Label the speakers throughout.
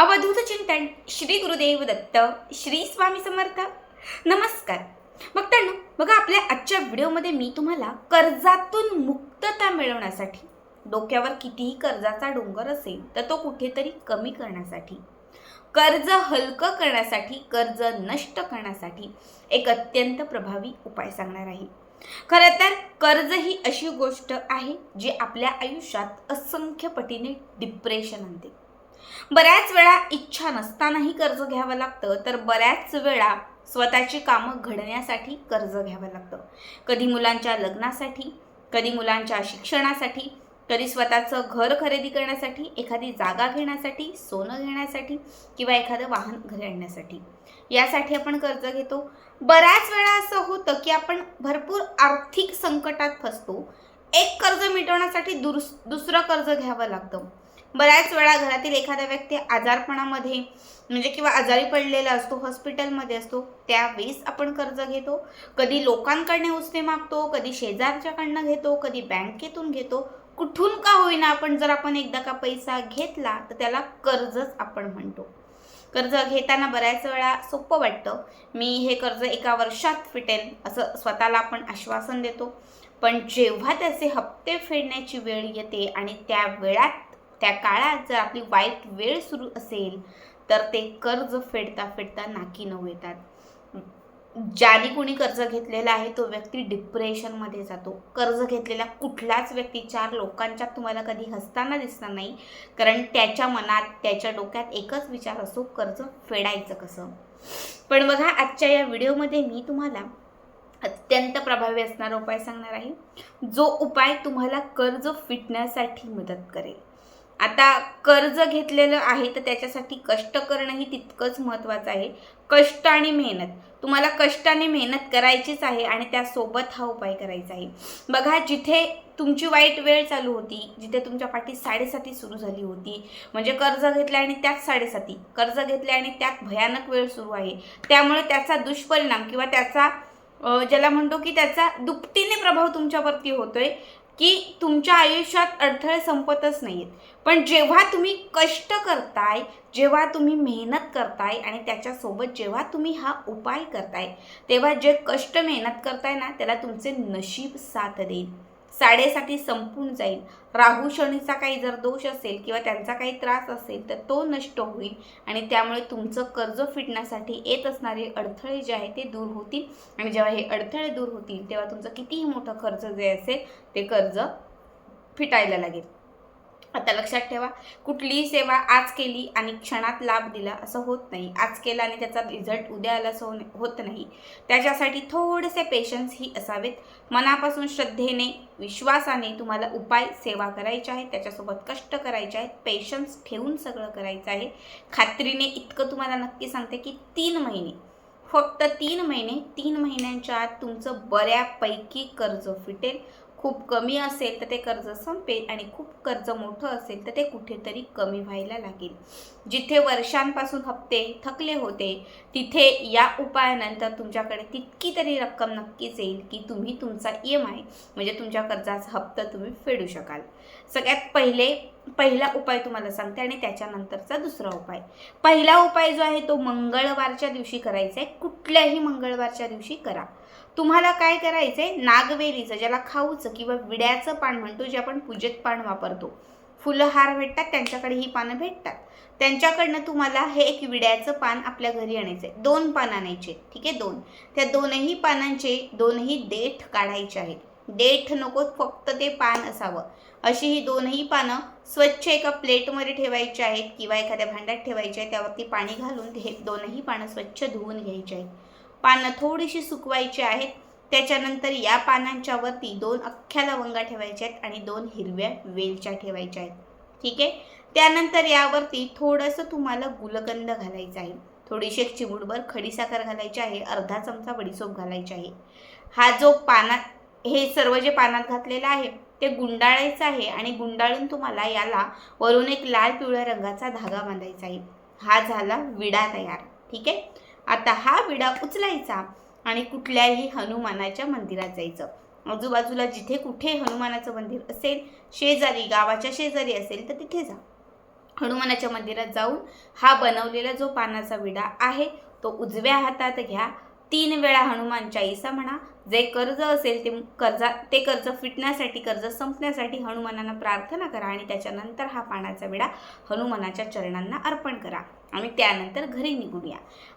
Speaker 1: अवधूत चिंतन श्री गुरुदेव दत्त श्री स्वामी समर्थ. नमस्कार. बघताना बघा आपल्या आजच्या व्हिडिओमध्ये मी तुम्हाला कर्जातून मुक्तता मिळवण्यासाठी डोक्यावर कितीही कर्जाचा डोंगर असेल तर तो कुठेतरी कमी करण्यासाठी कर्ज हलकं करण्यासाठी कर्ज नष्ट करण्यासाठी एक अत्यंत प्रभावी उपाय सांगणार आहे. खरं तर कर्ज ही अशी गोष्ट आहे जी आपल्या आयुष्यात असंख्य पटीने डिप्रेशन आणते. बऱ्याच वेळा इच्छा नसतानाही कर्ज घ्यावं लागतं तर बऱ्याच वेळा स्वतःची कामं घडण्यासाठी कर्ज घ्यावं लागतं. कधी मुलांच्या लग्नासाठी कधी मुलांच्या शिक्षणासाठी कधी स्वतःचं घर खरेदी करण्यासाठी एखादी जागा घेण्यासाठी सोनं घेण्यासाठी किंवा एखादं वाहन घरी आणण्यासाठी यासाठी आपण कर्ज घेतो. बऱ्याच वेळा असं होतं की आपण भरपूर आर्थिक संकटात फसतो. एक कर्ज मिटवण्यासाठी दुरुस दुसरं कर्ज घ्यावं लागतं. बऱ्याच वेळा घरातील एखादा व्यक्ती आजारपणामध्ये म्हणजे किंवा आजारी पडलेला असतो हॉस्पिटलमध्ये असतो त्यावेळेस आपण कर्ज घेतो. कधी लोकांकडनं उसने मागतो कधी शेजारच्याकडनं घेतो कधी बँकेतून घेतो. कुठून का होईना आपण जर आपण एकदा का पैसा घेतला तर त्याला कर्जच आपण म्हणतो. कर्ज घेताना बऱ्याच वेळा सोपं वाटतं. मी हे कर्ज एका वर्षात फिटेल असं स्वतःला आपण आश्वासन देतो. पण जेव्हा त्याचे हप्ते फेडण्याची वेळ येते आणि त्या वेळात त्या काळात जर आपली वाईट वेळ सुरू असेल तर ते कर्ज फेडता फेडता नाकी नऊ येतात. ज्याने कोणी कर्ज घेतलेला आहे तो व्यक्ती डिप्रेशनमध्ये जातो. कर्ज घेतलेल्या कुठलाच व्यक्ती चार लोकांच्यात तुम्हाला कधी हसताना दिसणार नाही कारण त्याच्या मनात त्याच्या डोक्यात एकच विचार असतो कर्ज फेडायचं कसं? पण बघा आजच्या या व्हिडिओमध्ये मी तुम्हाला अत्यंत प्रभावी असणारा उपाय सांगणार आहे. जो उपाय तुम्हाला कर्ज फिटण्यासाठी मदत करेल. आता कर्ज घेतलेलं आहे तर त्याच्यासाठी कष्ट करणंही तितकंच महत्त्वाचं आहे. कष्ट आणि मेहनत. तुम्हाला कष्टाने मेहनत करायचीच आहे आणि त्यासोबत हा उपाय करायचा आहे. बघा जिथे तुमची वाईट वेळ चालू होती जिथे तुमच्या पाठी साडेसाती सुरू झाली होती म्हणजे कर्ज घेतले आणि त्यात साडेसाती. कर्ज घेतले आणि त्यात भयानक वेळ सुरू आहे. त्यामुळे त्याचा दुष्परिणाम किंवा त्याचा ज्याला म्हणतो की त्याचा दुपटीने प्रभाव तुमच्यावरती होतोय की तुमच्या आयुष्यात अडथळे संपतच नाहीत. पण जेव्हा तुम्ही कष्ट करताय जेव्हा तुम्ही मेहनत करताय आणि त्याच्यासोबत जेव्हा तुम्ही हा उपाय करताय तेव्हा जे कष्ट मेहनत करताय ना त्याला तुमचे नशीब साथ देईल. साडेसाठी संपून जाईल. राहू शनीचा काही जर दोष असेल किंवा त्यांचा काही त्रास असेल तर तो नष्ट होईल. आणि त्यामुळे तुमचं कर्ज फिटण्यासाठी येत असणारे अडथळे जे आहे ते दूर होतील. आणि जेव्हा हे अडथळे दूर होतील तेव्हा तुमचं कितीही मोठं कर्ज जे असेल ते कर्ज फिटायला लागेल. आता लक्षात ठेवा कुठलीही सेवा आज केली आणि क्षणात लाभ दिला असं होत नाही. आज केला आणि त्याचा रिझल्ट उद्या आला असं होत नाही. त्याच्यासाठी थोडेसे पेशन्स ही असावेत. मनापासून श्रद्धेने विश्वासाने तुम्हाला उपाय सेवा करायच्या आहेत. त्याच्यासोबत कष्ट करायचे आहेत. पेशन्स ठेवून सगळं करायचं आहे. खात्रीने इतकं तुम्हाला नक्की सांगते की तीन महिने. फक्त तीन महिने तीन महिन्यांच्या आत तुमचं बऱ्यापैकी कर्ज फिटेल. खूप कमी असेल तर ते कर्ज संपेल आणि खूप कर्ज मोठं असेल तर ते कुठेतरी कमी व्हायला लागेल. जिथे वर्षांपासून हप्ते थकले होते तिथे या उपायानंतर तुमच्याकडे तितकी तरी रक्कम नक्कीच येईल की तुम्ही तुमचा ई एम आय म्हणजे तुमच्या कर्जाचा हप्ता तुम्ही फेडू शकाल. सगळ्यात पहिले पहिला उपाय तुम्हाला सांगते आणि त्याच्यानंतरचा दुसरा उपाय. पहिला उपाय जो आहे तो मंगळवारच्या दिवशी करायचा आहे. कुठल्याही मंगळवारच्या दिवशी करा. तुम्हाला काय करायचं आहे नागवेलीचं ज्याला खाऊचं किंवा विड्याचं पान म्हणतो जे आपण पूजेत पान वापरतो. फुलं हार भेटतात त्यांच्याकडे ही पानं भेटतात. त्यांच्याकडनं तुम्हाला हे एक विड्याचं पान आपल्या घरी आणायचं आहे दोन पान आणायचे ठीक आहे? दोन. त्या दोनही पानांचे दोनही देठ काढायचे आहेत. देठ नको फक्त ते पान असावं. अशी ही दोनही पानं स्वच्छ एका प्लेटमध्ये ठेवायची आहेत किंवा एखाद्या भांड्यात ठेवायचे आहे त्यावरती पाणी घालून हे दोनही पानं स्वच्छ धुवून घ्यायची आहेत. पानं थोडीशी सुकवायची आहेत. त्याच्यानंतर या पानांच्या वरती दोन अख्ख्या लवंगा ठेवायच्या आहेत आणि दोन हिरव्या वेलच्या ठेवायच्या आहेत. ठीक आहे? त्यानंतर यावरती थोडंसं तुम्हाला गुलकंद घालायचं आहे. थोडीशी एक चिमूटभर खडीसाखर घालायची आहे. अर्धा चमचा बडीसोप घालायची आहे. हा जो पानात हे सर्व जे पानात घातलेलं आहे ते गुंडाळायचं आहे आणि गुंडाळून तुम्हाला याला वरून एक लाल पिवळ्या रंगाचा धागा बांधायचा आहे. हा झाला विडा तयार. ठीक आहे? आता हा विडा उचलायचा आणि कुठल्याही हनुमानाच्या मंदिरात जायचं. आजूबाजूला जिथे कुठे हनुमानाचं मंदिर असेल शेजारी गावाच्या शेजारी असेल तर तिथे जा. हनुमानाच्या मंदिरात जाऊन हा बनवलेला जो पानाचा विडा आहे तो उजव्या हातात घ्या. तीन वेळा हनुमान चाळीसा म्हणा जे कर्ज असेल ते कर्जा ते कर्ज फिटण्यासाठी कर्ज संपण्यासाठी हनुमानांना प्रार्थना करा आणि त्याच्यानंतर हा पाण्याचा विडा हनुमानाच्या चरणांना अर्पण करा. आणि त्यानंतर घरी निघूया.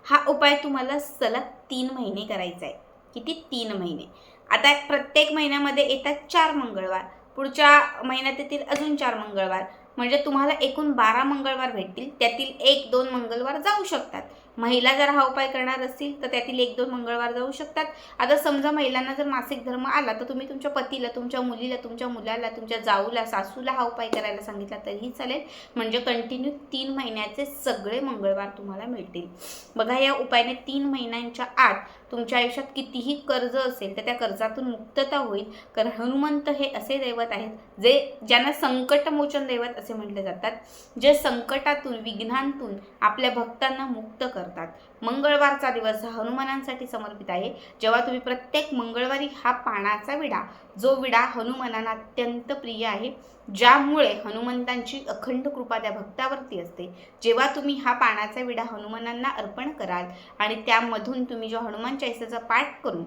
Speaker 1: हा उपाय तुम्हाला सलग तीन महिने करायचा आहे. किती? तीन महिने. आता प्रत्येक महिन्यामध्ये येतात चार मंगळवार. पुढच्या महिन्यात येतील अजून चार मंगळवार. म्हणजे तुम्हाला एकूण बारा मंगळवार भेटतील. त्यातील एक दोन मंगळवार जाऊ शकतात. महिला जर हा उपाय करणार असतील तर त्यातील एक दोन मंगळवार जाऊ शकतात. आता समजा महिलांना जर मासिक धर्म आला तर तुम्ही तुमच्या पतीला तुमच्या मुलीला तुमच्या मुलाला तुमच्या जाऊला सासूला हा उपाय करायला सांगितला तरीही चालेल. म्हणजे कंटिन्यू तीन महिन्याचे सगळे मंगळवार तुम्हाला मिळतील. बघा या उपायाने तीन महिन्यांच्या आत तुमच्या आयुष्यात कितीही कर्ज असेल तर त्या कर्जातून मुक्तता होईल. कारण हनुमंत हे असे दैवत आहेत जे ज्यांना संकटमोचन दैवत असे म्हटले जातात जे संकटातून विघ्नांतून आपल्या भक्तांना मुक्त करतात. मंगळवारचा दिवस हा हनुमानांसाठी समर्पित आहे. जेव्हा तुम्ही प्रत्येक मंगळवारी हा पानाचा विडा जो विडा हनुमानांना अत्यंत प्रिय आहे ज्यामुळे हनुमंतांची अखंड कृपा त्या भक्तावरती असते. जेव्हा तुम्ही हा पानाचा विडा हनुमानांना अर्पण कराल आणि त्यामधून तुम्ही जो हनुमान चाळीसाचा पाठ करून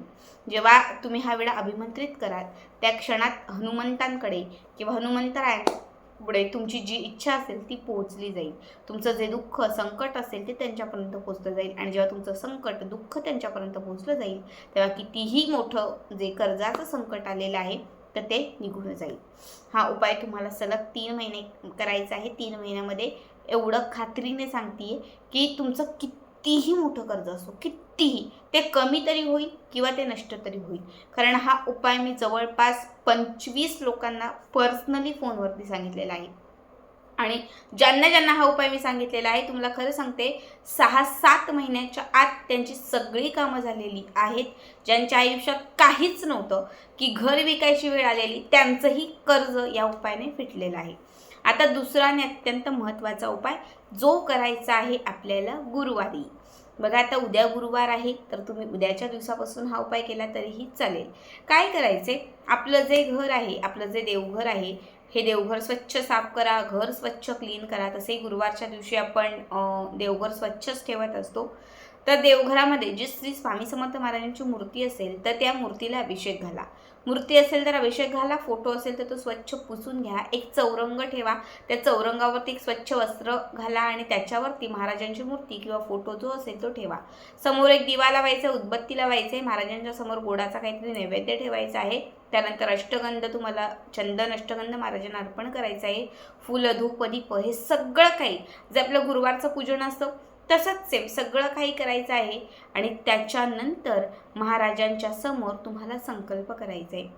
Speaker 1: जेव्हा तुम्ही हा विडा अभिमंत्रित कराल त्या क्षणात हनुमंतांकडे किंवा पुढे तुमची जी इच्छा असेल ती पोहोचली जाईल. तुमचं जे दुःख संकट असेल ते त्यांच्यापर्यंत पोहोचलं जाईल. आणि जेव्हा तुमचं संकट दुःख त्यांच्यापर्यंत पोहोचलं जाईल तेव्हा कितीही मोठं जे कर्जाचं संकट आलेलं आहे तर ते निघून जाईल. हा उपाय तुम्हाला सलग तीन महिने करायचा आहे. तीन महिन्यामध्ये एवढं खात्रीने सांगते की तुमचं कितीही मोठं कर्ज असो कितीही ते कमी तरी होईल किंवा ते नष्ट तरी होईल. कारण हा उपाय मी जवळपास पंचवीस लोकांना पर्सनली फोनवरती सांगितलेला आहे. आणि ज्यांना ज्यांना हा उपाय मी सांगितलेला आहे तुम्हाला खरं सांगते सहा सात महिन्याच्या आत त्यांची सगळी कामं झालेली आहेत ज्यांच्या आयुष्यात काहीच नव्हतं की घर विकायची वेळ आलेली त्यांचंही कर्ज या उपायाने फिटलेलं आहे. आता दुसरा आणि अत्यंत महत्त्वाचा उपाय जो करायचा आहे आपल्याला गुरुवारी. बघा आता उद्या गुरुवार आहे तर तुम्ही उद्याच्या दिवसापासून हा उपाय केला तरीही चालेल. काय करायचे? आपलं जे घर आहे आपलं जे देवघर आहे हे देवघर स्वच्छ साफ करा घर स्वच्छ क्लीन करा. तसे गुरुवारच्या दिवशी आपण देवघर स्वच्छच ठेवत असतो. तर देवघरामध्ये जी श्री स्वामी समर्थ महाराजांची मूर्ती असेल तर त्या मूर्तीला अभिषेक घाला. मूर्ती असेल तर अभिषेक घाला फोटो असेल तर तो स्वच्छ पुसून घ्या. एक चौरंग ठेवा. त्या चौरंगावरती एक स्वच्छ वस्त्र घाला आणि त्याच्यावरती महाराजांची मूर्ती किंवा फोटो जो असेल तो ठेवा. समोर एक दिवा लावायचा उदबत्ती लावायचे महाराजांच्या समोर गोडाचा काहीतरी नैवेद्य ठेवायचा आहे. त्यानंतर अष्टगंध तुम्हाला चंदन अष्टगंध महाराजांना अर्पण करायचं आहे. फुलं धूप दीप हे सगळं काही. जे आपलं गुरुवारचं पूजन असतं तसंच सेम सगळं काही करायचं आहे आणि त्याच्यानंतर महाराजांच्या समोर तुम्हाला संकल्प करायचा आहे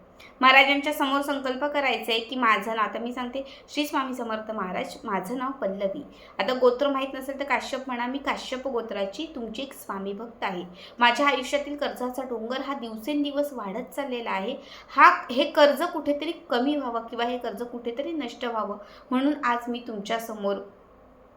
Speaker 1: महाराजांच्या समोर संकल्प करायचा आहे की माझं नाव आता मी सांगते श्री स्वामी समर्थ महाराज माझं नाव पल्लवी. आता गोत्र माहीत नसेल तर काश्यप म्हणा मी काश्यप गोत्राची तुमची एक स्वामी भक्त आहे. माझ्या आयुष्यातील कर्जाचा डोंगर हा दिवसेंदिवस वाढत चाललेला आहे. हा हे कर्ज कुठेतरी कमी व्हावं किंवा हे कर्ज कुठेतरी नष्ट व्हावं म्हणून आज मी तुमच्यासमोर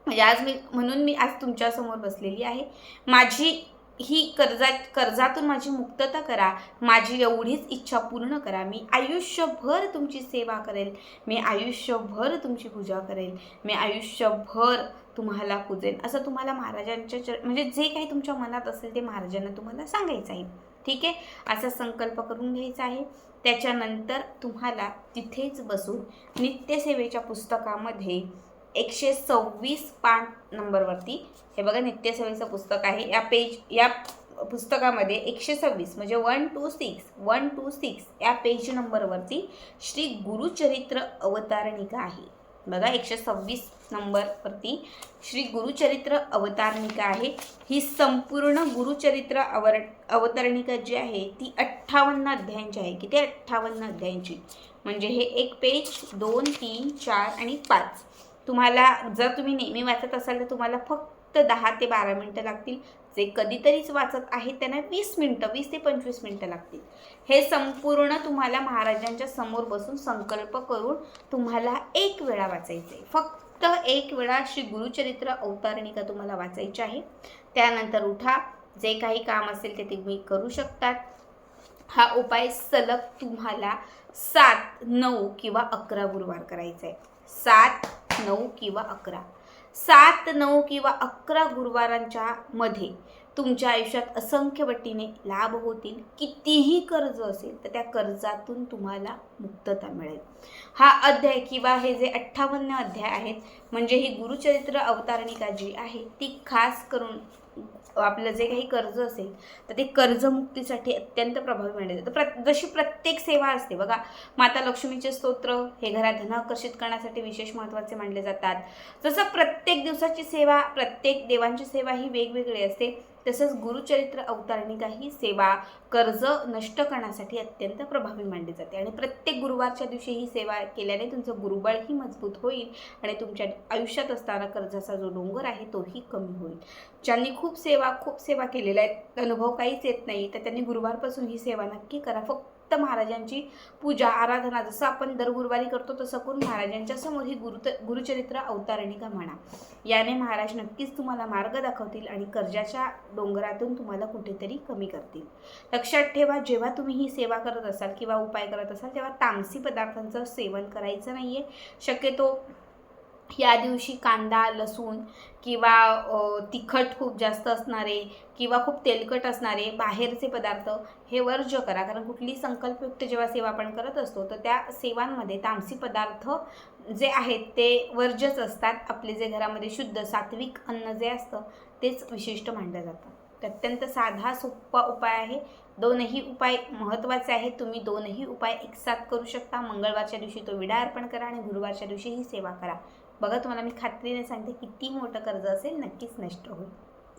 Speaker 1: म्हणजे आज मी म्हणून मी आज तुमच्यासमोर बसलेली आहे. माझी ही कर्जा कर्जातून माझी मुक्तता करा. माझी एवढीच इच्छा पूर्ण करा. मी आयुष्यभर तुमची सेवा करेल. मी आयुष्यभर तुमची पूजा करेल. मी आयुष्यभर तुम्हाला पूजेन. असं तुम्हाला महाराजांच्या चर म्हणजे जे काही तुमच्या मनात असेल ते महाराजांना तुम्हाला सांगायचं आहे. ठीक आहे? असा संकल्प करून घ्यायचा आहे. त्याच्यानंतर तुम्हाला तिथेच बसून नित्यसेवेच्या पुस्तकामध्ये एकशे सव्वीस पान नंबरवरती. हे बघा नित्यसेवेचं पुस्तक आहे. या पेज या पुस्तकामध्ये एकशे सव्वीस म्हणजे one two six one two six या पेज नंबरवरती श्री गुरुचरित्र अवतारणिका आहे. बघा एकशे सव्वीस नंबरवरती श्री गुरुचरित्र अवतारणिका आहे. ही संपूर्ण गुरुचरित्र अवर अवतरणिका जी आहे ती अठ्ठावन्न अध्यायांची आहे. किती अठ्ठावन्न अध्यायांची? म्हणजे हे एक पेज दोन तीन चार आणि पाच. तुम्हाला जर तुम्ही नेहमी वाचत असाल तर तुम्हाला फक्त दहा ते बारा मिनटं लागतील. जे कधीतरीच वाचत आहेत त्यांना वीस मिनटं वीस ते पंचवीस मिनटं लागतील. हे संपूर्ण तुम्हाला महाराजांच्या समोर बसून संकल्प करून तुम्हाला एक वेळा वाचायचं आहे फक्त एक वेळा श्री गुरुचरित्र अवतारणिका तुम्हाला वाचायची आहे. त्यानंतर उठा. जे काही काम असेल ते तुम्ही करू शकतात. हा उपाय सलग तुम्हाला सात नऊ किंवा अकरा गुरुवार करायचा आहे सात नऊ किंवा अकरा. सात नऊ किंवा अकरा गुरुवारांच्या मध्ये तुमच्या आयुष्यात असंख्य पटीने लाभ होतील कितीही कर्ज असेल तर त्या कर्जातून तुम्हाला मुक्तता मिळेल. हा अध्याय किंवा हे जे अठ्ठावन्न अध्याय आहेत म्हणजे ही गुरुचरित्र अवतारणिका जी आहे ती खास करून आपलं जे काही कर्ज असेल तर ते कर्जमुक्तीसाठी अत्यंत प्रभावी मानले जातं. प्र जशी प्रत्येक सेवा असते बघा माता लक्ष्मीचे स्तोत्र हे घरात धन आकर्षित करण्यासाठी विशेष महत्त्वाचे मानले जातात. जसं प्रत्येक दिवसाची सेवा प्रत्येक देवांची सेवा ही वेगवेगळी असते. तसंच गुरुचरित्र अवतारणिका ही सेवा कर्ज नष्ट करण्यासाठी अत्यंत प्रभावी मानली जाते. आणि प्रत्येक गुरुवारच्या दिवशी ही सेवा केल्याने तुमचं गुरुबळही मजबूत होईल आणि तुमच्या आयुष्यात असताना कर्जाचा जो डोंगर आहे तोही कमी होईल. ज्यांनी खूप सेवा खूप सेवा केलेल्या आहेत अनुभव काहीच येत नाही तर त्यांनी गुरुवारपासून ही सेवा नक्की करा. फक्त महाराजांची पूजा आराधना जसं आपण दर गुरुवारी करतो तसं करून महाराजांच्या समोर ही गुरु गुरुचरित्र अवतारणिका म्हणा. याने महाराज नक्कीच तुम्हाला मार्ग दाखवतील आणि कर्जाच्या डोंगरातून तुम्हाला कुठेतरी कमी करतील. लक्षात ठेवा जेव्हा तुम्ही ही सेवा करत असाल किंवा उपाय करत असाल तेव्हा तामसी पदार्थांचं सेवन करायचं नाही आहे शक्यतो या दिवशी कांदा लसूण किंवा तिखट खूप जास्त असणारे किंवा खूप तेलकट असणारे बाहेरचे पदार्थ हे वर्ज्य करा. कारण कुठली संकल्पयुक्त जेव्हा सेवा आपण करत असतो तर त्या सेवांमध्ये तामसी पदार्थ जे आहेत ते वर्ज्यच असतात. आपले जे घरामध्ये शुद्ध सात्विक अन्न जे असतं तेच विशिष्ट मानलं जातं तर अत्यंत साधा सोपा उपाय आहे. दोनही उपाय महत्त्वाचे आहेत. तुम्ही दोनही उपाय एकसाथ करू शकता. मंगळवारच्या दिवशी तो विडा अर्पण करा आणि गुरुवारच्या दिवशी ही सेवा करा. बघा तुम्हाला मी खात्रीने सांगते किती मोठं कर्ज असेल नक्कीच नष्ट होईल.